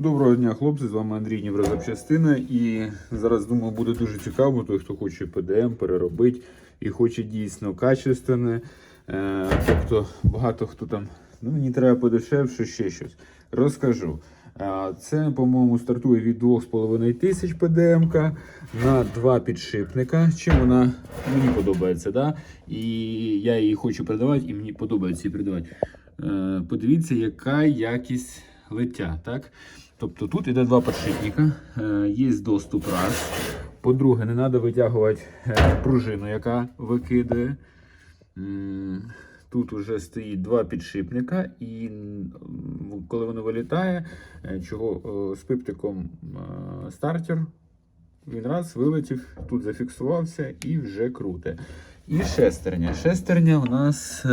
Доброго дня, хлопці! З вами Андрій Ніврозапчастина. І зараз думаю, буде дуже цікаво, той, хто хоче ПДМ переробити і хоче дійсно качественне. Е, тобто багато хто там, ну мені треба подешевше, ще щось. Розкажу. Е, Це, по-моєму, стартує від 2,5 тисяч ПДМ на два підшипника. Чим вона мені подобається, да? і я її хочу продавати, і мені подобається її продавати. Е, Подивіться, яка якість лиття. Так? Тобто тут іде два підшипника, е, є доступ раз. По-друге, не треба витягувати е, пружину, яка викидає. Тут вже стоїть два підшипника, і коли воно вилітає, е, чого з пиптиком стартер, він раз вилетів, тут зафіксувався і вже круте. І шестерня. Шестерня у нас,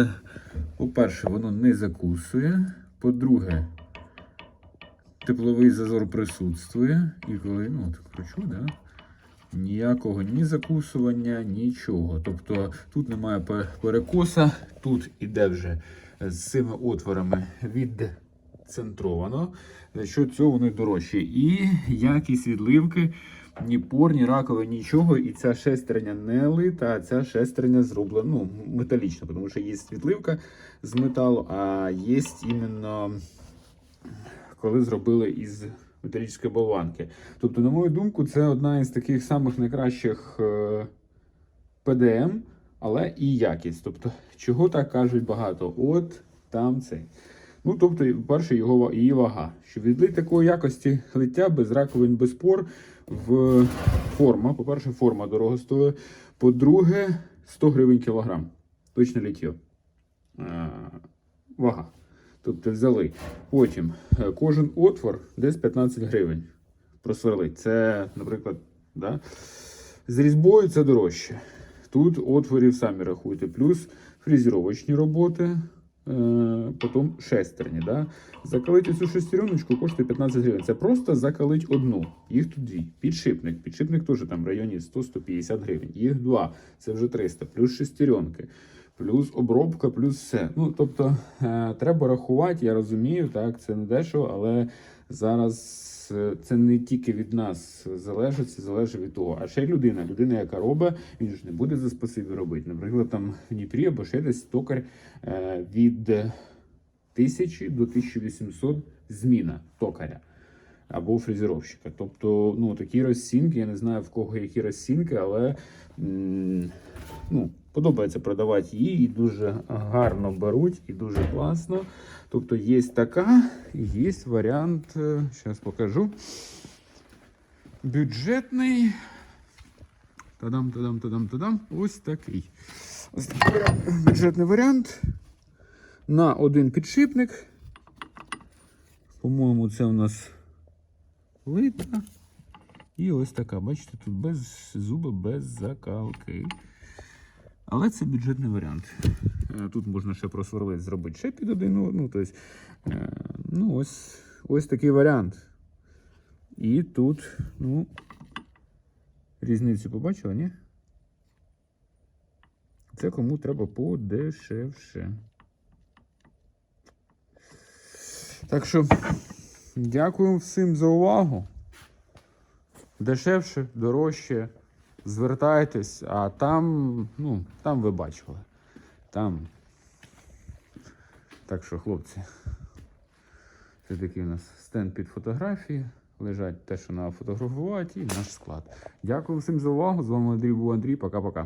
по-перше, воно не закусує. По-друге, тепловий зазор присутствує. І коли ну, от кручу, да? ніякого ні закусування, нічого. Тобто тут немає пе- перекоса, тут іде вже з цими отворами відцентровано. За що цього вони дорожчі. І якість відливки, ні пор, ні ракови, нічого. І ця шестерня не лита, а ця шестерня зроблена ну, металічна, тому що є відливка з металу, а є іменно коли зробили із металічної болванки. Тобто, на мою думку, це одна із таких самих найкращих е, ПДМ, але і якість. Тобто, чого так кажуть багато? От там цей. Ну, тобто, перше, його її вага. Щоб відлити такої якості лиття без раковин, без пор в форма. По-перше, форма дорого стоїть. По-друге, 100 гривень кілограм. Точне ліття. Е, Вага. Тобто взяли. Потім е, кожен отвор десь 15 гривень просверлить. Це, наприклад, да? з різьбою це дорожче. Тут отворів самі рахуйте, плюс фрезеровочні роботи, е, потім шестерні. Да? Закалити цю шестереночку коштує 15 гривень. Це просто закалить одну. Їх тут дві. Підшипник. Підшипник теж там в районі 100-150 гривень. Їх два. Це вже 300, плюс шестеренки. Плюс обробка, плюс все. Ну, тобто, е, треба рахувати, я розумію, так, це не дешево, але зараз е, це не тільки від нас залежить, це залежить від того. А ще людина, людина, яка робить, він ж не буде за спасибі робити. Наприклад, там в Дніпрі або ще десь токар е, від 1000 до 1800 зміна токаря або фрезеровщика. Тобто, ну, такі розцінки, я не знаю в кого які розцінки, але ну, подобається продавати її і дуже гарно беруть, і дуже класно. Тобто є така, є варіант, зараз покажу. Бюджетний. Тадам, тадам, тадам, тадам. Ось такий. Ось такий бюджетний варіант. На один підшипник. По-моєму, це у нас лита. І ось така, бачите, тут без зуба, без закалки. Але це бюджетний варіант. Е, Тут можна ще просверлити, зробити ще під один. Ну, ну, тобто, е, ну ось, ось такий варіант. І тут, ну, різницю побачили, ні? Це кому треба подешевше. Так що, дякую всім за увагу. Дешевше, дорожче. Звертайтесь, а там, ну, там ви бачили. Там. Так що, хлопці, це такий у нас стенд під фотографії. Лежать те, що треба фотографувати, і наш склад. Дякую всім за увагу. З вами Андрій був Андрій. Пока-пока.